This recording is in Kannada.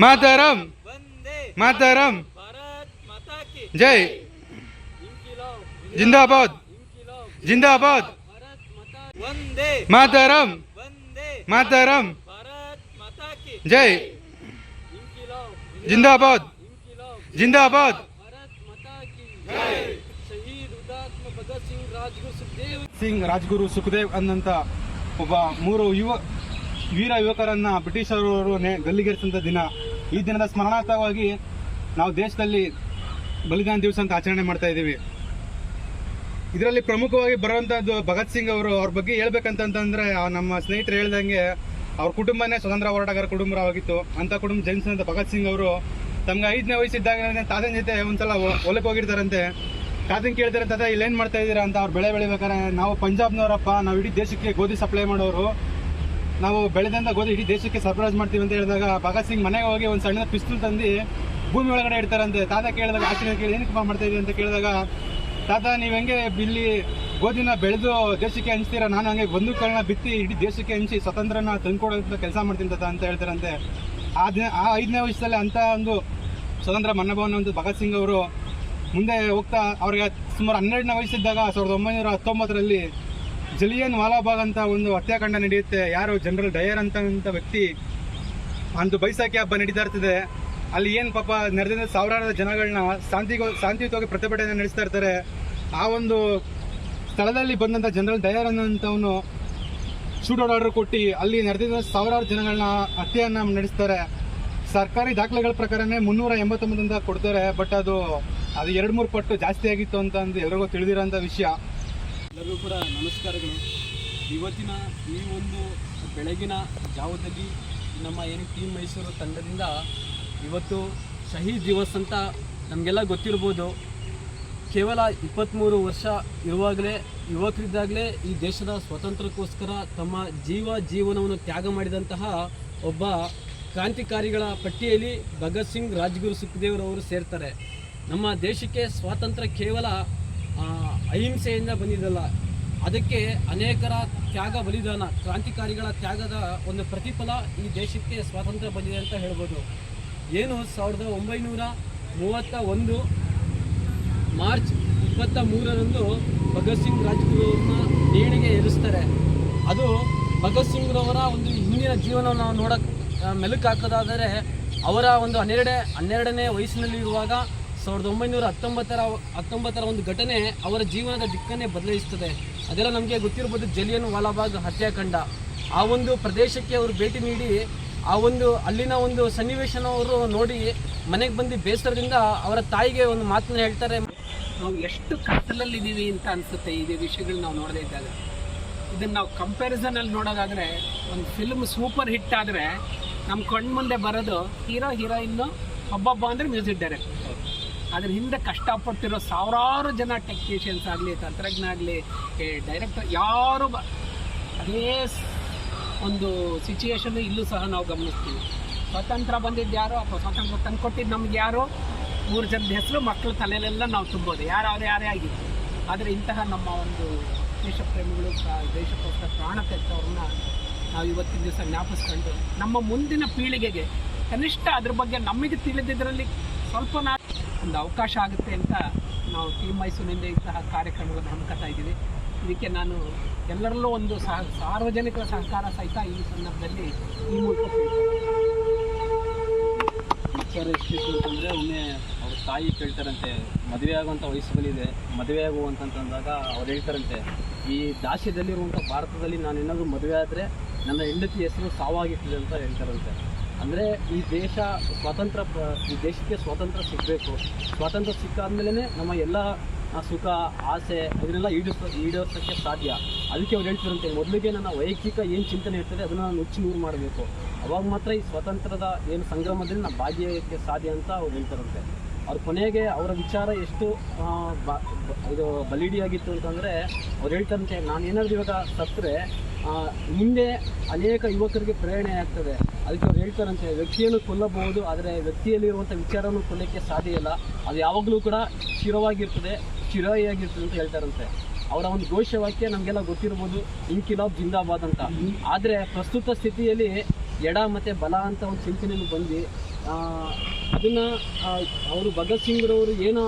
ಮಾತಾರಂ. ಮಾತಾರಂ. ಜೈ. ಜಿಂದಾಬಾದ್. ಜಿಂದಾಬಾದ್. ಮಾತಾರಂ. ಮಾತಾರಂ. ಜೈ. ಜಿಂದಾಬಾದ್. ಜಿಂದಾಬಾದ್. ಸಿಂಗ್ ರಾಜ್ಗುರು ಸುಖದೇವ್ ಅನ್ನಂತ ಒಬ್ಬ ಮೂರು ಯುವ ವೀರ ಯುವಕರನ್ನ ಬ್ರಿಟಿಷರವರು ಗಲ್ಲಿಗೇರಿಸಿದಂಥ ದಿನ. ಈ ದಿನದ ಸ್ಮರಣಾರ್ಥವಾಗಿ ನಾವು ದೇಶದಲ್ಲಿ ಬಲಿದಾನ ದಿವಸ ಅಂತ ಆಚರಣೆ ಮಾಡ್ತಾ ಇದ್ದೀವಿ. ಇದರಲ್ಲಿ ಪ್ರಮುಖವಾಗಿ ಬರುವಂಥದ್ದು ಭಗತ್ ಸಿಂಗ್ ಅವರು, ಅವ್ರ ಬಗ್ಗೆ ಹೇಳ್ಬೇಕಂತಂದ್ರೆ ನಮ್ಮ ಸ್ನೇಹಿತರು ಹೇಳ್ದಂಗೆ ಅವ್ರ ಕುಟುಂಬನೇ ಸ್ವತಂತ್ರ ಹೋರಾಟಗಾರ ಕುಟುಂಬವಾಗಿತ್ತು ಅಂತ ಕುಟುಂಬ ಜನಿಸಿದಂಥ ಭಗತ್ ಸಿಂಗ್ ಅವರು ತಮ್ಗೆ ಐದನೇ ವಯಸ್ಸಿದ್ದಾಗ ತಾತನ ಜೊತೆ ಒಂದ್ಸಲ ಹೊಲಕ್ಕೆ ಹೋಗಿರ್ತಾರಂತೆ. ತಾತನ್ ಕೇಳ್ತಾರೆ ತಾತ, ಇಲ್ಲೇನು ಮಾಡ್ತಾ ಇದ್ದೀರಾ? ಅಂತ ಅವ್ರು ಬೆಳೆ ಬೆಳಿಬೇಕಾರೆ ನಾವು ಪಂಜಾಬ್ನವರಪ್ಪ, ನಾವು ಇಡೀ ದೇಶಕ್ಕೆ ಗೋಧಿ ಸಪ್ಲೈ ಮಾಡೋರು. ನಾವು ಬೆಳೆದಂತ ಗೋಧಿ ಇಡೀ ದೇಶಕ್ಕೆ ಸರ್ಪ್ರೈಸ್ ಮಾಡ್ತೀವಿ ಅಂತ ಹೇಳಿದಾಗ ಭಗತ್ ಸಿಂಗ್ ಮನೆಗೆ ಹೋಗಿ ಒಂದು ಸಣ್ಣ ಪಿಸ್ತೂಲ್ ತಂದು ಭೂಮಿ ಒಳಗಡೆ ಇಡ್ತಾರಂತೆ. ತಾತ ಕೇಳಿದಾಗ, ಆಶ್ಚರ್ಯ ಕೇಳಿ, ಏನಕ್ಕೆ ಮಾಡ್ತಾ ಅಂತ ಕೇಳಿದಾಗ, ತಾತ, ನೀವು ಹೆಂಗೆ ಇಲ್ಲಿ ಗೋಧಿನ ಬೆಳೆದು ದೇಶಕ್ಕೆ ಹಂಚ್ತೀರಾ? ನಾನು ಹಂಗೆ ಬಂದೂಕಗಳನ್ನ ಬಿತ್ತಿ ಇಡೀ ದೇಶಕ್ಕೆ ಹಂಚಿ ಸ್ವತಂತ್ರನ ತಂದ್ಕೊಡೋಂಥ ಕೆಲಸ ಮಾಡ್ತೀನಿ ತಾತ ಅಂತ ಹೇಳ್ತಾರಂತೆ. ಆ ದಿನ, ಆ ಐದನೇ ವಯಸ್ಸಲ್ಲಿ ಅಂತ ಒಂದು ಸ್ವತಂತ್ರ ಮನ್ನಭವನ ಒಂದು ಭಗತ್ ಸಿಂಗ್ ಅವರು ಮುಂದೆ ಹೋಗ್ತಾ, ಅವ್ರಿಗೆ ಸುಮಾರು ಹನ್ನೆರಡನೇ ವಯಸ್ಸಿದ್ದಾಗ ಸಾವಿರದ ಒಂಬೈನೂರ ಹತ್ತೊಂಬತ್ತರಲ್ಲಿ ಜಲಿಯನ್ ವಾಲಾಬಾಗ್ ಅಂತ ಒಂದು ಹತ್ಯಾಕಾಂಡ ನಡೆಯುತ್ತೆ. ಯಾರು? ಜನರಲ್ ಡಯರ್ ಅಂತ ವ್ಯಕ್ತಿ ಅಂದು ಬೈಸಾಖಿ ಹಬ್ಬ ನಡೀತಾ ಇರ್ತದೆ ಅಲ್ಲಿ ಏನು ಪಾಪ ನಡೆದ ಸಾವಿರಾರು ಜನಗಳನ್ನ ಶಾಂತಿಗೋ, ಶಾಂತಿಯುತವಾಗಿ ಪ್ರತಿಭಟನೆ ನಡೆಸ್ತಾ ಇರ್ತಾರೆ. ಆ ಒಂದು ಸ್ಥಳದಲ್ಲಿ ಬಂದಂಥ ಜನರಲ್ ಡಯರ್ ಅನ್ನೋಂಥವನು ಶೂಟೌಟ್ ಆರ್ಡರ್ ಕೊಟ್ಟು ಅಲ್ಲಿ ನಡೆದಿದ್ದ ಸಾವಿರಾರು ಜನಗಳನ್ನ ಹತ್ಯೆಯನ್ನು ನಡೆಸ್ತಾರೆ. ಸರ್ಕಾರಿ ದಾಖಲೆಗಳ ಪ್ರಕಾರನೇ ಮುನ್ನೂರ ಎಂಬತ್ತೊಂಬತ್ತಂತ ಕೊಡ್ತಾರೆ. ಬಟ್ ಅದು ಅದು ಎರಡು ಮೂರು ಪಟ್ಟು ಜಾಸ್ತಿ ಆಗಿತ್ತು ಅಂತ ಅಂದು ಎಲ್ರಿಗೂ ತಿಳಿದಿರೋಂಥ ವಿಷಯ. ಎಲ್ಲರಿಗೂ ಕೂಡ ನಮಸ್ಕಾರಗಳು. ಇವತ್ತಿನ ಈ ಒಂದು ಬೆಳಗಿನ ಜಾವದಲ್ಲಿ ನಮ್ಮ ಏನು ಟೀಮ್ ಮೈಸೂರು ತಂಡದಿಂದ ಇವತ್ತು ಶಹೀದ್ ದಿವಸ್ ಅಂತ ನಮಗೆಲ್ಲ ಗೊತ್ತಿರ್ಬೋದು. ಕೇವಲ ಇಪ್ಪತ್ತ್ಮೂರು ವರ್ಷ ಇರುವಾಗಲೇ, ಯುವಕರಿದ್ದಾಗಲೇ ಈ ದೇಶದ ಸ್ವಾತಂತ್ರ್ಯಕ್ಕೋಸ್ಕರ ತಮ್ಮ ಜೀವ ಜೀವನವನ್ನು ತ್ಯಾಗ ಮಾಡಿದಂತಹ ಒಬ್ಬ ಕ್ರಾಂತಿಕಾರಿಗಳ ಪಟ್ಟಿಯಲ್ಲಿ ಭಗತ್ ಸಿಂಗ್ ರಾಜ್ಗುರು ಸುಖದೇವ್ರವರು ಸೇರ್ತಾರೆ. ನಮ್ಮ ದೇಶಕ್ಕೆ ಸ್ವಾತಂತ್ರ್ಯ ಕೇವಲ ಅಹಿಂಸೆಯಿಂದ ಬಂದಿದ್ದಲ್ಲ. ಅದಕ್ಕೆ ಅನೇಕರ ತ್ಯಾಗ ಬಲಿದಾನ, ಕ್ರಾಂತಿಕಾರಿಗಳ ತ್ಯಾಗದ ಒಂದು ಪ್ರತಿಫಲ ಈ ದೇಶಕ್ಕೆ ಸ್ವಾತಂತ್ರ್ಯ ಬಂದಿದೆ ಅಂತ ಹೇಳ್ಬೋದು. ಏನು ಸಾವಿರದ ಒಂಬೈನೂರ ಮೂವತ್ತ ಒಂದು ಮಾರ್ಚ್ ಇಪ್ಪತ್ತ ಮೂರರಂದು ಭಗತ್ ಸಿಂಗ್ ರಾಜ್ಗುರುವ್ರನ್ನ ನೇಣಿಗೆ ಏರಿಸ್ತಾರೆ ಅದು ಭಗತ್ ಸಿಂಗ್ರವರ ಒಂದು ಹಿಂದಿನ ಜೀವನವನ್ನು ನಾವು ನೋಡಕ್ಕೆ ಮೆಲುಕು ಹಾಕೋದಾದರೆ ಅವರ ಒಂದು ಹನ್ನೆರಡೇ, ಹನ್ನೆರಡನೇ ವಯಸ್ಸಿನಲ್ಲಿರುವಾಗ ಸಾವಿರದ ಒಂಬೈನೂರ ಹತ್ತೊಂಬತ್ತರ ಹತ್ತೊಂಬತ್ತರ ಒಂದು ಘಟನೆ ಅವರ ಜೀವನದ ದಿಕ್ಕನ್ನೇ ಬದಲಾಯಿಸ್ತದೆ ಅದೆಲ್ಲ ನಮಗೆ ಗೊತ್ತಿರ್ಬೋದು ಜಲಿಯನ್ ವಾಲಾಬಾಗ್ ಹತ್ಯಾಕಾಂಡ. ಆ ಒಂದು ಪ್ರದೇಶಕ್ಕೆ ಅವರು ಭೇಟಿ ನೀಡಿ, ಆ ಒಂದು ಅಲ್ಲಿನ ಒಂದು ಸನ್ನಿವೇಶನ ಅವರು ನೋಡಿ ಮನೆಗೆ ಬಂದು ಬೇಸರದಿಂದ ಅವರ ತಾಯಿಗೆ ಒಂದು ಮಾತನ್ನ ಹೇಳ್ತಾರೆ. ನಾವು ಎಷ್ಟು ಕತ್ತಲಲ್ಲಿದ್ದೀವಿ ಅಂತ ಅನಿಸುತ್ತೆ ಈ ವಿಷಯಗಳು ನಾವು ನೋಡದೇ ಇದ್ದಾಗ. ಇದನ್ನು ನಾವು ಕಂಪ್ಯಾರಿಸನಲ್ಲಿ ನೋಡೋದಾದರೆ, ಒಂದು ಫಿಲ್ಮ್ ಸೂಪರ್ ಹಿಟ್ ಆದರೆ ನಮ್ಮ ಕಣ್ಮುಂದೆ ಬರೋದು ಹೀರೋ ಹೀರೋಯಿನ್ನು ಹಬ್ಬಬ್ಬ ಅಂದರೆ ಮ್ಯೂಸಿಕ್ ಡೈರೆಕ್ಟರ್ ಅದ್ರ ಹಿಂದೆ ಕಷ್ಟಪಟ್ಟಿರೋ ಸಾವಿರಾರು ಜನ ಟೆಕ್ನಿಷಿಯನ್ಸ್ ಆಗಲಿ ತಂತ್ರಜ್ಞ ಆಗಲಿ ಡೈರೆಕ್ಟರ್ ಯಾರು ಬ ಅದೇ ಒಂದು ಸಿಚುಯೇಷನ್ ಇಲ್ಲೂ ಸಹ ನಾವು ಗಮನಿಸ್ತೀವಿ. ಸ್ವಾತಂತ್ರ್ಯ ಬಂದಿದ್ದು ಯಾರು? ಅಥವಾ ಸ್ವಾತಂತ್ರ್ಯ ತಂದುಕೊಟ್ಟಿದ್ದು ನಮ್ಗೆ ಯಾರು? ಮೂರು ಜನದ ಹೆಸರು ಮಕ್ಕಳ ತಲೆಯಲ್ಲೆಲ್ಲ ನಾವು ತುಂಬೋದು. ಯಾರು ಯಾರೇ ಆಗಿತ್ತು ಆದರೆ ಇಂತಹ ನಮ್ಮ ಒಂದು ದೇಶಪ್ರೇಮಿಗಳು ಪ್ರ- ದೇಶಕ್ಕೋಸ್ಕರ ಪ್ರಾಣ ತೆತ್ತವ್ರನ್ನ ನಾವು ಇವತ್ತಿನ ದಿವಸ ಜ್ಞಾಪಿಸ್ಕೊಂಡು ನಮ್ಮ ಮುಂದಿನ ಪೀಳಿಗೆಗೆ ಕನಿಷ್ಠ ಅದ್ರ ಬಗ್ಗೆ ನಮಗೆ ತಿಳಿದಿದ್ದರಲ್ಲಿ ಸ್ವಲ್ಪ ಒಂದು ಅವಕಾಶ ಆಗುತ್ತೆ ಅಂತ ನಾವು ಟೀಮ್ ಮೈಸೂರಿನಿಂದ ಇಂತಹ ಕಾರ್ಯಕ್ರಮಗಳನ್ನು ಹಮ್ಮಿಕೊಳ್ತಾ ಇದ್ದೀವಿ. ಇದಕ್ಕೆ ನಾನು ಎಲ್ಲರಲ್ಲೂ ಒಂದು ಸಹ ಸಾರ್ವಜನಿಕರ ಸಹಕಾರ ಸಹಿತ ಈ ಸಂದರ್ಭದಲ್ಲಿ ಈ ಮೂಲಕ ಸರ್ ಎಷ್ಟು ಅಂದರೆ ಒಮ್ಮೆ ಅವ್ರ ತಾಯಿ ಕೇಳ್ತಾರಂತೆ, ಮದುವೆ ಆಗುವಂಥ ವಯಸ್ಸು ಬಂದಿದೆ ಮದುವೆ ಆಗುವಂತಂದಾಗ ಅವ್ರು ಹೇಳ್ತಾರಂತೆ, ಈ ದಾಸ್ಯದಲ್ಲಿರುವಂಥ ಭಾರತದಲ್ಲಿ ನಾನು ಏನಾದರೂ ಮದುವೆ ಆದರೆ ನನ್ನ ಹೆಂಡತಿ ಹೆಸರು ಸಾವಾಗಿರ್ತದೆ ಅಂತ ಹೇಳ್ತಾರಂತೆ. ಅಂದರೆ ಈ ದೇಶ ಸ್ವಾತಂತ್ರ್ಯ ಈ ದೇಶಕ್ಕೆ ಸ್ವಾತಂತ್ರ್ಯ ಸಿಗಬೇಕು. ಸ್ವಾತಂತ್ರ್ಯ ಸಿಕ್ಕಾದ್ಮೇಲೆ ನಮ್ಮ ಎಲ್ಲ ಸುಖ, ಆಸೆ ಅದನ್ನೆಲ್ಲ ಈಡೇರಿಸ, ಈಡೇರಿಸೋಕ್ಕೆ ಸಾಧ್ಯ. ಅದಕ್ಕೆ ಅವ್ರು ಹೇಳ್ತಿರಂತೆ ಮೊದಲಿಗೆ ನನ್ನ ವೈಯಕ್ತಿಕ ಏನು ಚಿಂತನೆ ಇರ್ತದೆ ಅದನ್ನು ನಾನು ನುಚ್ಚು ನೂರು ಮಾಡಬೇಕು. ಅವಾಗ ಮಾತ್ರ ಈ ಸ್ವಾತಂತ್ರ್ಯದ ಏನು ಸಂಗ್ರಮದಲ್ಲಿ ನಾನು ಭಾಗಿಯಾಗಕ್ಕೆ ಸಾಧ್ಯ ಅಂತ ಅವ್ರು ಹೇಳ್ತಾರಂತೆ ಅವ್ರ ಕೊನೆಗೆ ಅವರ ವಿಚಾರ ಎಷ್ಟು ಇದು ಬಲಿಡಿಯಾಗಿತ್ತು ಅಂತಂದರೆ ಅವ್ರು ಹೇಳ್ತಾರಂತೆ ನಾನು ಏನಾದರೂ ಇವಾಗ ಸತ್ತರೆ ಮುಂದೆ ಅನೇಕ ಯುವಕರಿಗೆ ಪ್ರೇರಣೆ ಆಗ್ತದೆ. ಅದಕ್ಕೆ ಅವ್ರು ಹೇಳ್ತಾರಂತೆ ವ್ಯಕ್ತಿಯನ್ನು ಕೊಲ್ಲಬಹುದು, ಆದರೆ ವ್ಯಕ್ತಿಯಲ್ಲಿರುವಂಥ ವಿಚಾರವನ್ನು ಕೊಲ್ಲಕ್ಕೆ ಸಾಧ್ಯ ಇಲ್ಲ. ಅದು ಯಾವಾಗಲೂ ಕೂಡ ಚಿರವಾಗಿರ್ತದೆ ಚಿರಾಯಿಯಾಗಿರ್ತದೆ ಅಂತ ಹೇಳ್ತಾರಂತೆ. ಅವರ ಒಂದು ಘೋಷವಾಕ್ಯ ನಮಗೆಲ್ಲ ಗೊತ್ತಿರ್ಬೋದು ಇನ್ಕಿಲಾಬ್ ಜಿಂದಾಬಾದ್ ಅಂತ. ಆದರೆ ಪ್ರಸ್ತುತ ಸ್ಥಿತಿಯಲ್ಲಿ ಎಡ ಮತ್ತು ಬಲ ಅಂತ ಒಂದು ಚಿಂತನೆಯನ್ನು ಬಂದು ಅದನ್ನು ಅವರು ಭಗತ್ ಸಿಂಗ್ರವರು ಏನೋ